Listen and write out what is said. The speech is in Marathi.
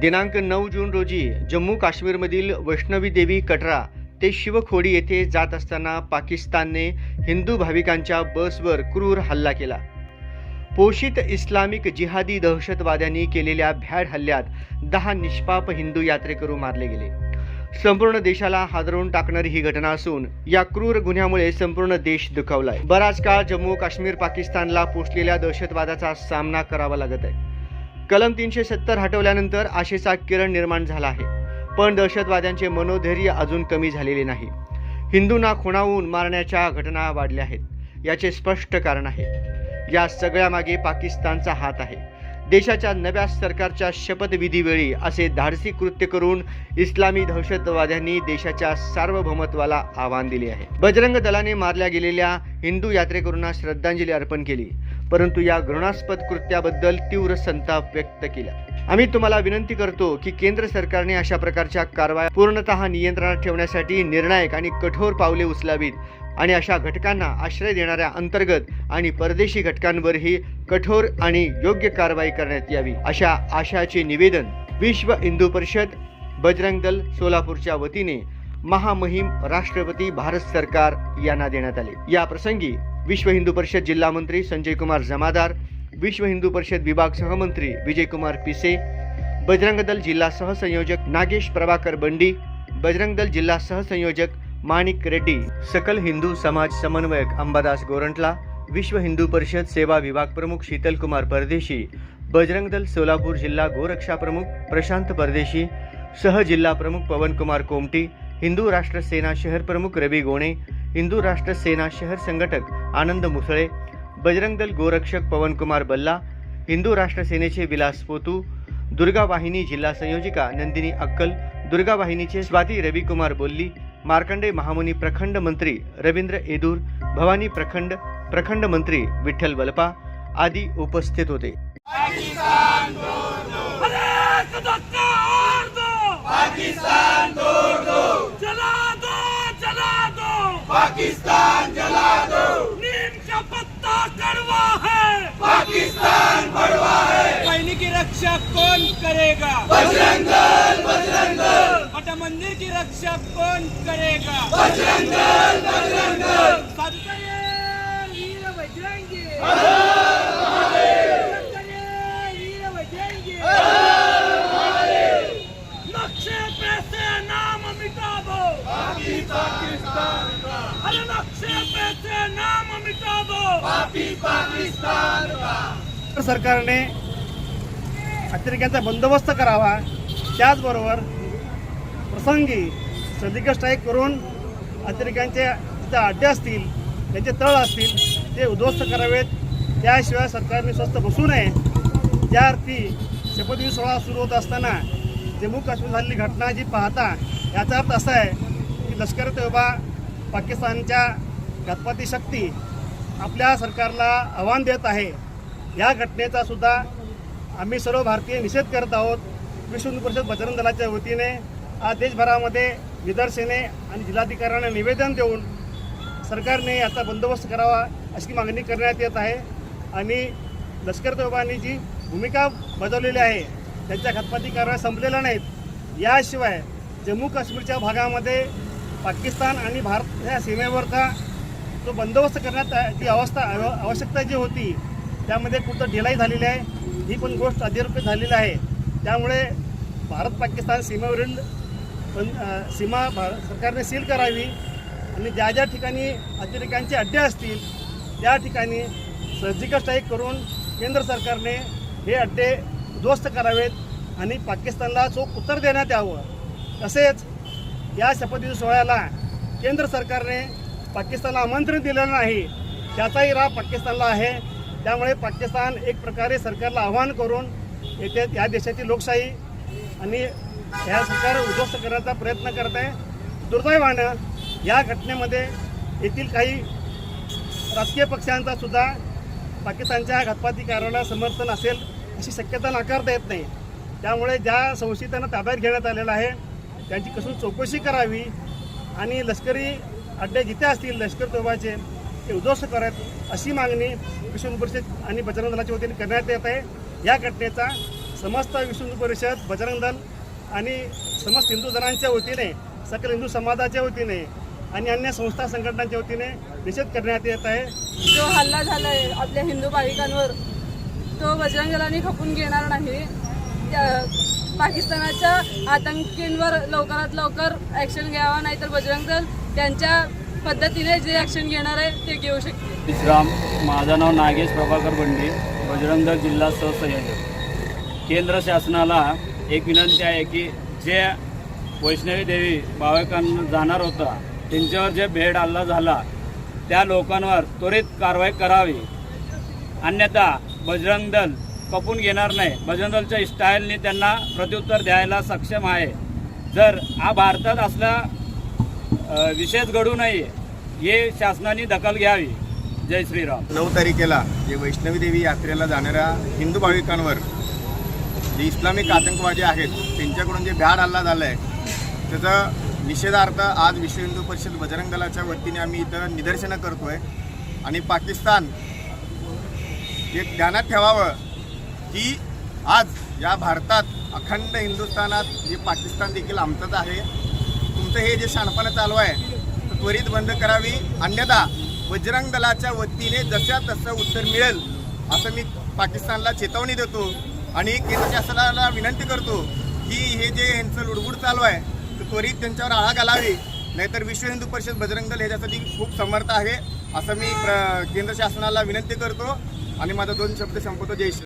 दिनांक नऊ जून रोजी जम्मू काश्मीरमधील वैष्णवी देवी कटरा ते शिवखोडी येथे जात असताना पाकिस्तानने हिंदू भाविकांच्या बसवर क्रूर हल्ला केला. पोषित इस्लामिक जिहादी दहशतवाद्यांनी केलेल्या भ्याड हल्ल्यात दहा निष्पाप हिंदू यात्रेकरू मारले गेले. संपूर्ण देशाला हादरवून टाकणारी ही घटना असून या क्रूर गुन्ह्यामुळे संपूर्ण देश दुखावलाय. बराच काळ जम्मू काश्मीर पाकिस्तानला पोचलेल्या दहशतवादाचा सामना करावा लागत आहे. कलम तीनशे सत्तर हटवल्यानंतर आशेचा किरण निर्माण झाला आहे. पण दहशतवाद्यांचे मनोधैर्य अजून कमी झालेले नाही. हिंदूंना खुणावून मारण्याच्या घटना वाढल्या आहेत. याचे स्पष्ट कारण आहे. या सगळ्यामागे पाकिस्तानचा हात आहे. देशाच्या नव्या सरकारच्या शपथविधीवेळी असे धाडसी कृत्य करून इस्लामी दहशतवाद्यांनी देशाच्या सार्वभौमत्वाला आव्हान दिले आहे. बजरंग दलाने मारल्या गेलेल्या हिंदू यात्रेकरूंना श्रद्धांजली अर्पण केली. परंतु या घृणास्पद कृत्याबद्दल तीव्र संताप व्यक्त केला. आम्ही तुम्हाला विनंती करतो की केंद्र सरकारने अशा प्रकारच्या कारवाया पूर्णतः नियंत्रणात ठेवण्यासाठी निर्णायक आणि कठोर पावले उचलावीत आणि अशा घटकांना आश्रय देणाऱ्या अंतर्गत आणि परदेशी घटकांवरही कठोर आणि योग्य कारवाई करण्यात यावी अशा आशाचे निवेदन विश्व हिंदू परिषद बजरंग दल सोलापूरच्या वतीने महामहिम राष्ट्रपती भारत सरकार यांना देण्यात आले. या प्रसंगी विश्व हिंदू परिषद जिल्हा मंत्री संजय कुमार जमादार विश्व हिंदू परिषद विभाग सहमंत्री विजयकुमार पिसे बजरंग दल जिल्हा सहसंयोजक नागेश प्रभाकर बंडी बजरंग दल जिल्हा सहसंयोजक माणिक रेड्डी सकल हिंदू समाज समन्वयक अंबादास गोरंटला विश्व हिंदू परिषद सेवा विभाग प्रमुख शीतल कुमार परदेशी बजरंग दल सोलापूर जिल्हा गोरक्षा प्रमुख प्रशांत परदेशी सह जिल्हा प्रमुख पवन कुमार कोमटी हिंदू राष्ट्र सेना शहर प्रमुख रवी गोणे हिंदू राष्ट्र सेना शहर संघटक आनंद मुसळे बजरंग दल गोरक्षक पवन कुमार बल्ला हिंदू राष्ट्र सेनेचे विलास पोतू दुर्गा वाहिनी जिल्हा संयोजिका नंदिनी अक्कल दुर्गा वाहिनीचे स्वाती रविकुमार बोल्ली मार्कंडे महामुनी प्रखंड मंत्री रवींद्र येदूर भवानी प्रखंड प्रखंड मंत्री विठ्ठल वलपा आदी उपस्थित होते. पाकिस्तान तोड़ दो जला दो जला दो पाकिस्तान जला दो। नीम का पत्ता कड़वा है। पाकिस्तान बड़वा है। बहनी की रक्षा कौन करेगा? बजरंग दल बजरंग दल मठ मंदिर की रक्षा कौन करेगा? बजरंग दल बजरंग दल वीर बजरंगी वीर बजरंगी नक्शे पे से नाम मिटा दो पाकिस्तान अरे नक्शे पे से नाम मिटा दो पाकिस्तान केंद्र सरकारने अतिरेक्यांचा बंदोबस्त करावा. त्याचबरोबर प्रसंगी सर्जिकल स्ट्राईक करून अतिरेक्यांचे जिथे अड्डे असतील त्यांचे तळ असतील ते उद्ध्वस्त करावेत. त्याशिवाय सरकारने स्वस्त बसू नये. त्या अर्थी शपथविधी सोहळा सुरू होत असताना जम्मू काश्मीर झालेली घटना जी पाहता याचा अर्थ असा आहे की लष्कर ए पाकिस्तानच्या घातपाती शक्ती आपल्या सरकारला आव्हान देत आहे. या घटनेचा सुद्धा आम्ही सर्व भारतीय निषेध करत आहोत. विश्व हिंदू परिषद बजरंग दलाच्या वतीने आज देशभरामध्ये निदर्शने आणि जिल्हाधिकाऱ्यांना निवेदन देऊन सरकारने याचा बंदोबस्त करावा अशी मागणी करण्यात येत आहे. आणि लष्कर तोबांनी जी भूमिका बजावलेली आहे त्यांच्या घातपाती कारवाया संपलेल्या नाहीत. याशिवाय जम्मू काश्मीरच्या भागामध्ये पाकिस्तान आणि भारत ह्या सीमेवरचा जो बंदोबस्त करण्यात ती अवस्था आवश्यकता जी होती त्यामध्ये कुठं ढिलाई झालेली आहे ही पण गोष्ट अधीरूपित झालेली आहे. त्यामुळे भारत पाकिस्तान सीमेवरील पण सीमा भारत सरकारने सील करावी आणि ज्या ज्या ठिकाणी अतिरेक्यांचे अड्डे असतील त्या ठिकाणी सर्जिकल स्ट्राईक करून केंद्र सरकारने हे अड्डे उद्ध्वस्त करावेत आणि पाकिस्तानला चोख उत्तर देण्यात यावं. तसेच या शपथविधी सोहळ्याला केंद्र सरकारने पाकिस्तानला आमंत्रण दिलेलं नाही त्याचाही राग पाकिस्तानला आहे. त्यामुळे पाकिस्तान एक प्रकारे सरकारला आव्हान करून येथे या देशाची लोकशाही आणि ह्या सरकार उद्ध्वस्त करण्याचा प्रयत्न करत आहे. दुर्दैवानं या घटनेमध्ये येथील काही राजकीय पक्षांचा सुद्धा पाकिस्तानच्या घातपाती कारवाला समर्थन असेल अशी शक्यता नाकारता येत नाही. त्यामुळे ज्या संशयितांना ताब्यात घेण्यात आलेलं आहे त्यांची कसून चौकशी करावी आणि लष्करी अड्डे जिथे असतील लष्कर तोबाचे ते उद्ध्वस्त करत अशी मागणी विश्व परिषद आणि बजरंग दलाच्या वतीने करण्यात येत आहे. या घटनेचा समस्त विश्व परिषद बजरंग दल आणि समस्त हिंदू जणांच्या वतीने सकल हिंदू समाजाच्या वतीने आणि अन्य संस्था संघटनांच्या वतीने निषेध करण्यात येत आहे. जो हल्ला झाला आहे आपल्या हिंदू भाविकांवर तो बजरंग दलाने खपून घेणार नाही. पाकिस्तानाच्या आतंकींवर लवकरात लवकर ॲक्शन घ्यावा नाहीतर बजरंग दल त्यांच्या पद्धतीने जे ॲक्शन घेणार आहे ते घेऊ शकते. विश्राम माझं नाव नागेश प्रभाकर बंडे बजरंग दल जिल्हा सहसंयोजक. केंद्र शासनाला एक विनंती आहे की जे वैष्णवी देवी भाविकांना जाणार होता त्यांच्यावर जे भेड हल्ला झाला त्या लोकांवर त्वरित कारवाई करावी. अन्यथा बजरंग दल कपून घेणार नाही. बजरंग दलच्या स्टाईलने त्यांना प्रत्युत्तर द्यायला सक्षम आहे. जर हा भारतात असला विशेष घडू नये हे शासनाने दखल घ्यावी. जय श्रीराम. नऊ तारखेला जे वैष्णवी देवी यात्रेला जाणाऱ्या हिंदू भाविकांवर जे इस्लामिक आतंकवादी आहेत त्यांच्याकडून जे भ्याड हल्ला झाला आहे त्याचा निषेधार्थ आज विश्व हिंदू परिषद बजरंग दलाच्या वतीने आम्ही इथं निदर्शनं करतो आहे आणि पाकिस्तान हे ध्यानात ठेवावं की आज या भारतात अखंड हिंदुस्थानात जे पाकिस्तान देखील आमचंच आहे. तुमचं हे जे शाणपणं चालू आहे त्वरित बंद करावी. अन्यथा बजरंग दलाच्या वतीने जशा तसं उत्तर मिळेल असं मी पाकिस्तानला चेतावणी देतो. आणि केंद्र शासनाला विनंती करतो की हे जे यांचं लुडबुड चालू आहे ते त्वरित त्यांच्यावर आळा घालावी. नाहीतर विश्व हिंदू परिषद बजरंग दल ह्याच्यासाठी खूप समर्थ आहे असं मी प्र केंद्र शासनाला विनंती करतो. आणि माझा दोन शब्द संपवतो. जय श्री